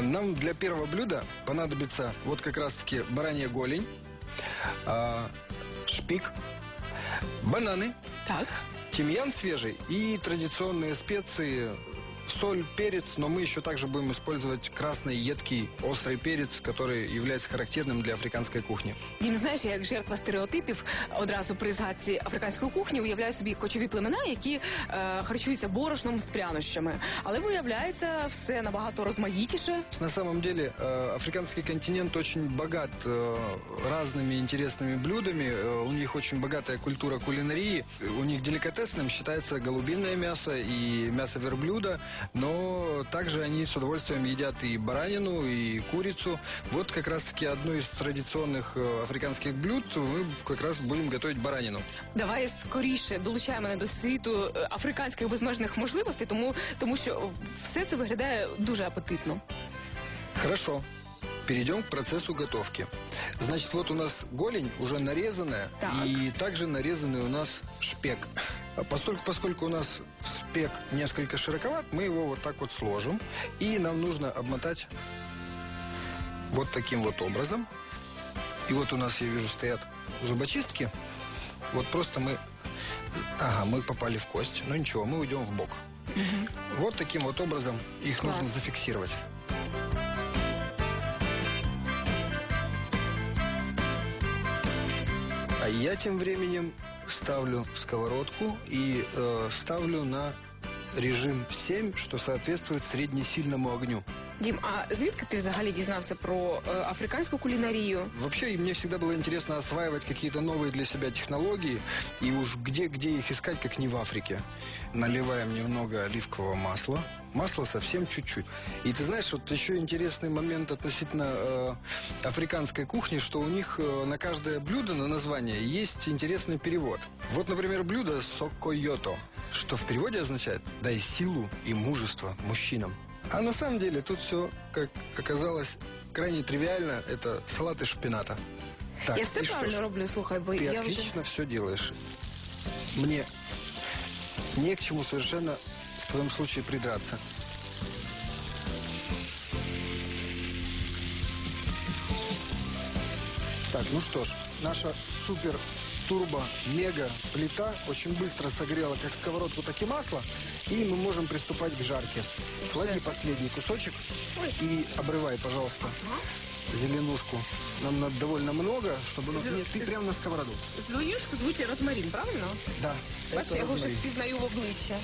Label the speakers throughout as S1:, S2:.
S1: Нам для первого блюда понадобится вот как раз-таки баранья голень, а, шпик, бананы,
S2: Так.
S1: тимьян свежий и традиционные специи, соль, перец, но мы еще также будем использовать красный, едкий, острый перец, который является характерным для африканской кухни.
S2: Дім, знаєш, я як жертва стереотипів одразу при згадці африканської кухні уявляю собі кочові племена, які е, харчуються борошном з прянощами. Але виявляється, все набагато розмаїтіше.
S1: На самом деле э, африканский континент очень богат э, разными интересными блюдами. Э, У них очень богатая культура кулинарии. У них деликатесным считается голубиное мясо и мясо верблюда, но также они с удовольствием едят и баранину, и курицу. Вот как раз-таки одно из традиционных э, африканских блюд мы как раз будем готовить баранину.
S2: Давай скоріше долучай мене до світу е, африканських безмежних можливостей, тому, тому що все це виглядає дуже апетитно.
S1: Хорошо. Перейдем к процессу готовки. Значит, вот у нас голень уже нарезанная,
S2: Так.
S1: и также нарезанный у нас шпек. А Поскольку, поскольку у нас спек несколько широковат, мы его вот так вот сложим. И нам нужно обмотать вот таким вот образом. И вот у нас, я вижу, стоят зубочистки. Вот просто мы... Ага, мы попали в кость. Но ничего, мы уйдем в бок. Вот таким вот образом их
S2: Класс.
S1: нужно зафиксировать. А я тем временем ставлю сковородку и э, ставлю на режим 7, что соответствует среднесильному огню.
S2: Дім, а звідки ти взагалі дізнався про е, африканську кулінарію?
S1: Вообще, и мне всегда было интересно осваивать какие-то новые для себя технологии. И уж где, где их искать, как не в Африке. Наливаем немного оливкового масла. Масло совсем чуть-чуть. И ты знаешь, вот еще интересный момент относительно э, африканской кухни, что у них э, на каждое блюдо, на название, есть интересный перевод. Вот, например, блюдо сокойото, что в переводе означает «дай силу и мужество мужчинам». А на самом деле тут все, как оказалось, крайне тривиально. Это салат из шпината. Так,
S2: я все правильно
S1: ж,
S2: роблю, слухай, бо
S1: Ты
S2: я вже.
S1: отлично все делаешь. Мне не к чему совершенно в твоем случае придраться. Так, ну что ж, наша супер турбо мега плита очень быстро согрела как сковородку, так и масло. И мы можем приступать к жарке. Клади последний кусочек и обрывай, пожалуйста, зеленушку. Нам надо довольно много, чтобы... Ну, нет, ты прямо на сковороду.
S2: Зеленюшку звуть розмарін, правильно?
S1: Да.
S2: Бачиш,
S1: это
S2: я його вже
S1: розмарин.
S2: впізнаю в обличчя.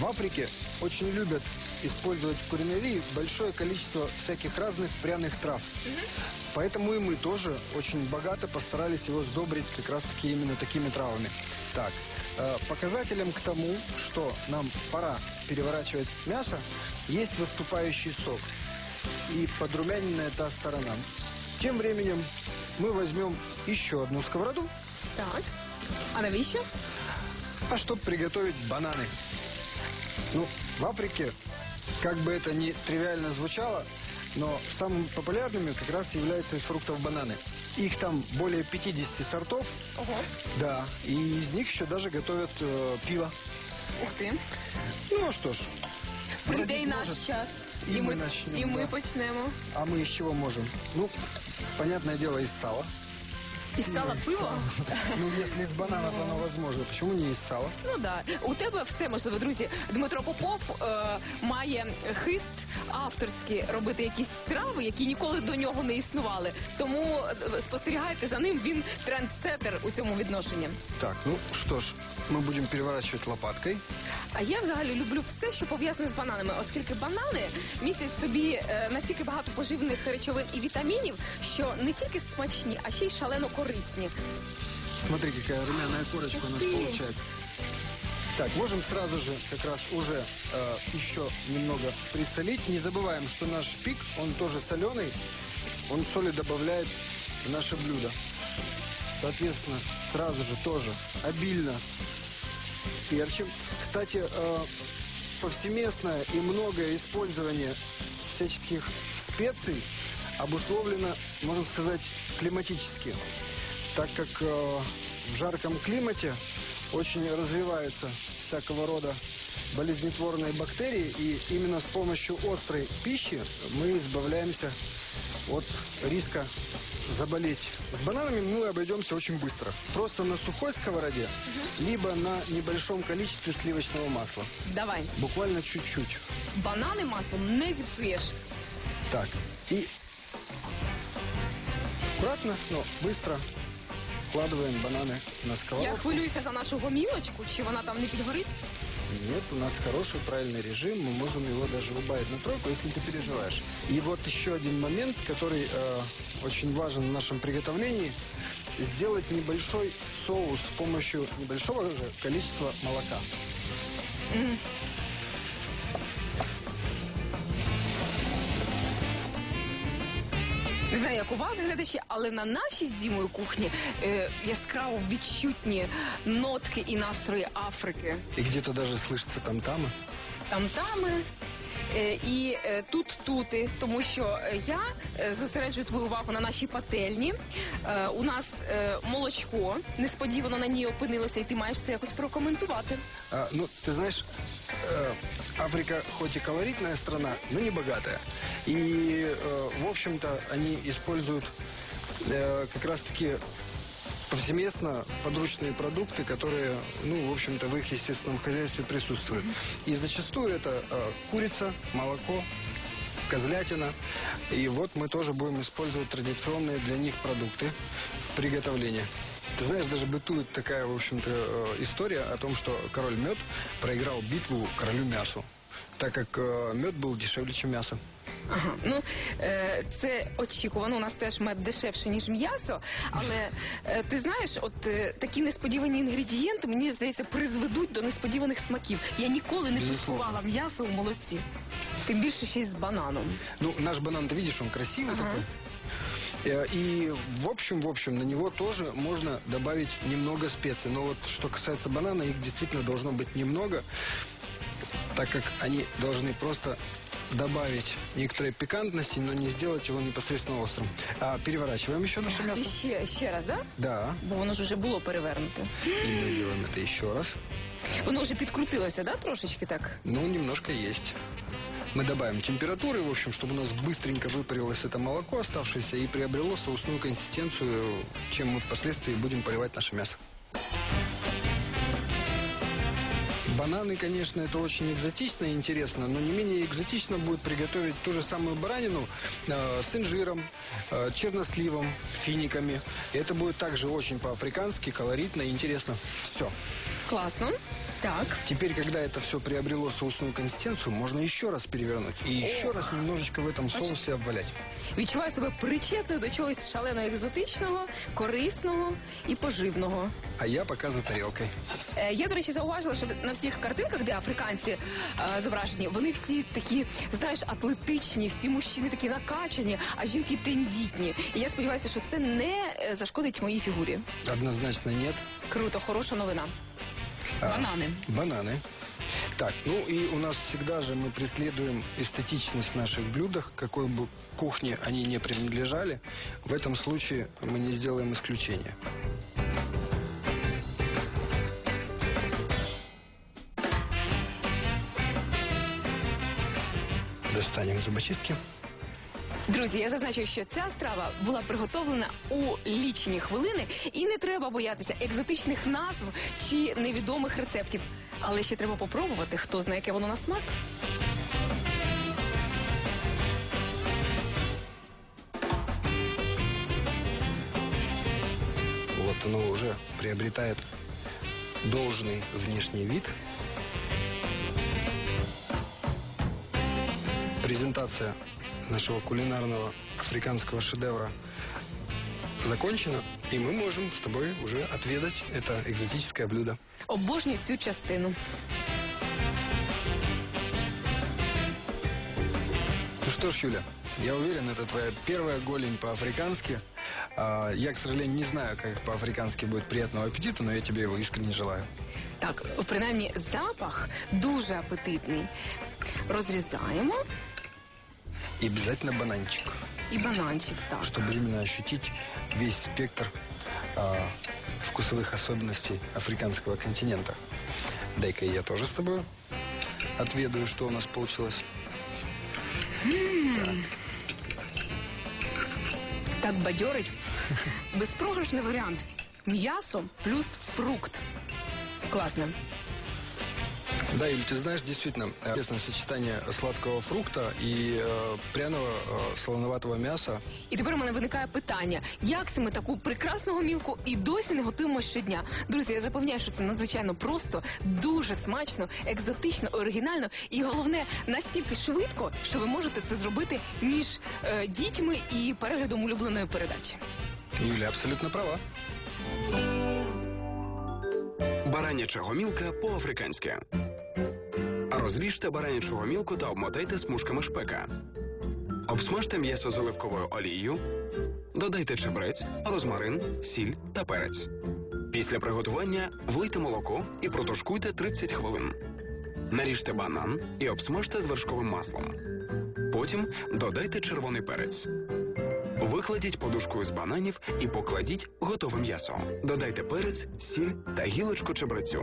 S1: В Африке очень любят использовать в кулинарии большое количество всяких разных пряных трав. Поэтому и мы тоже очень богато постарались его сдобрить как раз-таки именно такими травами. Так, э, показателем к тому, что нам пора переворачивать мясо, есть выступающий сок и подрумяненная та сторона. Тем временем мы возьмем еще одну сковороду,
S2: Так. А навіщо?
S1: а чтобы приготовить бананы. Ну, в Африке, как бы это ни тривиально звучало, но самыми популярными как раз являются из фруктов бананы. Их там более 50 сортов,
S2: Ого.
S1: да, и из них еще даже готовят э, пиво.
S2: Ух ти.
S1: Ну что ж,
S2: Прийде і
S1: бродить
S2: наш
S1: может,
S2: час.
S1: І
S2: І
S1: ми
S2: ми,
S1: начнем,
S2: і ми
S1: да.
S2: почнемо.
S1: а мы из чего можем? Ну, понятное дело, из сала.
S2: Із сала пиво?
S1: Ну, если из банана, то оно возможно. Почему не из сала?
S2: Ну да. У тебе все можливо, друзі. Дмитро Попов е, має хист авторський робити якісь страви, які ніколи до нього не існували. Тому е, спостерігайте за ним. Він трендсеттер у цьому відношенні.
S1: Так, ну что ж, мы будем переворачивать лопаткой.
S2: А я взагалі люблю все, що пов'язане з бананами, оскільки банани містять в собі е, настільки багато поживних речовин і вітамінів, що не тільки смачні, а ще й шалено корисні.
S1: Смотри, какая румяная корочка у нас
S2: Ух ты.
S1: получается. Так, можем сразу же как раз уже э, еще немного присолить. Не забываем, что наш пик, он тоже соленый. Он соли добавляет в наше блюдо. Соответственно, сразу же тоже обильно перчим. Кстати, э, повсеместное и многое использование всяческих специй обусловлено, можно сказать, климатически. Так как э, в жарком климате очень развиваются всякого рода болезнетворные бактерии, и именно с помощью острой пищи мы избавляемся от риска заболеть. С бананами мы обойдемся очень быстро. Просто на сухой сковороде, либо на небольшом количестве сливочного масла.
S2: Давай.
S1: Буквально чуть-чуть.
S2: Банани маслом не зіпсуєш.
S1: Так, и аккуратно, но быстро вкладываем бананы на
S2: Я
S1: сковородку.
S2: хвилююся за нашу гомілочку, чи вона там не підгорить.
S1: Нет, у нас хороший, правильный режим. Мы можем его даже убавить на тройку, если ты переживаешь. И вот еще один момент, который э, очень важен в нашем приготовлении. Сделать небольшой соус с помощью небольшого количества молока.
S2: Не знаю, як у вас глядачі, але на нашій з Дімою кухні е, яскраво відчутні нотки і настрої Африки.
S1: И где-то даже слышится там-тамы.
S2: Там-тами. е, І е, тут тути, тому що е, я е, зосереджую твою увагу на нашій пательні. Е, У нас е, молочко несподівано на ній опинилося, і ти маєш це якось прокоментувати.
S1: А, ну, ты знаешь, э, Африка хоть и колоритная страна, но не богатая. И, э, в общем-то, они используют э, как раз-таки повсеместно подручные продукты, которые, ну, в общем-то, в их естественном хозяйстве присутствуют. И зачастую это э, курица, молоко, козлятина. И вот мы тоже будем использовать традиционные для них продукты в приготовлении. Ты знаешь, даже бытует такая, в общем-то, э, история о том, что король мед проиграл битву королю мясу, так как э, мед был дешевле, чем мясо.
S2: Ага, ну е, це очікувано. У нас теж мед дешевше ніж м'ясо. Але е, ти знаєш, от е, такі несподівані інгредієнти, мені здається, призведуть до несподіваних смаків. Я ніколи не
S1: Безусловно.
S2: тушкувала м'ясо у молоці. Тим більше ще й з бананом.
S1: Ну, наш банан, ты видишь, он красивый
S2: Ага.
S1: такой. Э, И в общем, в общем, на него тоже можно добавить немного специй. Но вот что касается банана, их действительно должно быть немного, так как они должны просто добавить некоторой пикантности, но не сделать его непосредственно острым. А переворачиваем еще наше
S2: І
S1: мясо.
S2: ще, ще раз, да?
S1: Да,
S2: Бо воно ж вже було перевернуте.
S1: и мы делаем это еще раз.
S2: Воно вже підкрутилося, да, трошечки так?
S1: Ну, немножко есть. Мы добавим температуры, в общем, чтобы у нас быстренько выпарилось это молоко оставшееся и приобрело соусную консистенцию, чем мы впоследствии будем поливать наше мясо. Бананы, конечно, это очень экзотично и интересно, но не менее экзотично будет приготовить ту же самую баранину э, с инжиром, э, черносливом, финиками. И это будет также очень по-африкански, колоритно и интересно. Все.
S2: Класно. Так.
S1: Теперь, когда это все приобрело соусную консистенцию, можно еще раз перевернуть и еще раз немножечко в этом соусе обвалять.
S2: Відчуваю себе причетною до чогось шалено екзотичного, корисного і поживного.
S1: А я пока за тарелкой.
S2: Е, Я, до речі, зауважила, що на всіх картинках, де африканці е, зображені, вони всі такі, знаєш, атлетичні, всі мужчини такі накачані, а жінки тендітні. І я сподіваюся, що це не е, зашкодить моїй фігурі.
S1: Однозначно нет.
S2: Круто, хороша новина.
S1: А,
S2: Банани.
S1: Бананы. Так, ну и у нас всегда же мы преследуем эстетичность в наших блюдах, какой бы кухне они не принадлежали. В этом случае мы не сделаем исключения. Достанем зубочистки.
S2: Друзі, я зазначу, що ця страва була приготовлена у лічені хвилини, і не треба боятися екзотичних назв чи невідомих рецептів. Але ще треба попробувати, хто знає, яке воно на смак.
S1: Вот оно уже приобретает должный внешний вид. Презентация нашего кулинарного африканского шедевра закончена, и мы можем с тобой уже отведать это экзотическое блюдо.
S2: Обожнюю цю частину.
S1: Ну что ж, Юля, я уверен, это твоя первая голень по-африкански. А, я, к сожалению, не знаю, как по-африкански будет приятного аппетита, но я тебе его искренне желаю.
S2: Так, принаймні, запах дуже апетитний. Розрізаємо
S1: И обязательно бананчик.
S2: і бананчик. Так.
S1: чтобы именно ощутить весь спектр а, вкусовых особенностей африканского континента. Дай-ка я тоже с тобой отведаю, что у нас получилось.
S2: Так бадьорить. Безпрограшний варіант. М'ясо плюс фрукт. Класно.
S1: Да, Иль, ты знаешь, действительно, э, интересное сочетание сладкого фрукта и э, пряного э, солоноватого мяса.
S2: І тепер у мене виникає питання: як це ми таку прекрасну гомілку і досі не готуємо щодня? Друзі, я запевняю, що це надзвичайно просто, дуже смачно, екзотично, оригінально і головне настільки швидко, що ви можете це зробити між е, дітьми і переглядом улюбленої передачі.
S1: Юля абсолютно права.
S3: Бараняча гомілка по-африканськи. Розріжте баранячу гомілку та обмотайте смужками шпека. Обсмажте м'ясо з оливковою олією. Додайте чебрець, розмарин, сіль та перець. Після приготування влийте молоко і протушкуйте 30 хвилин. Наріжте банан і обсмажте з вершковим маслом. Потім додайте червоний перець. Викладіть подушкою з бананів і покладіть готове м'ясо. Додайте перець, сіль та гілочку чебрецю.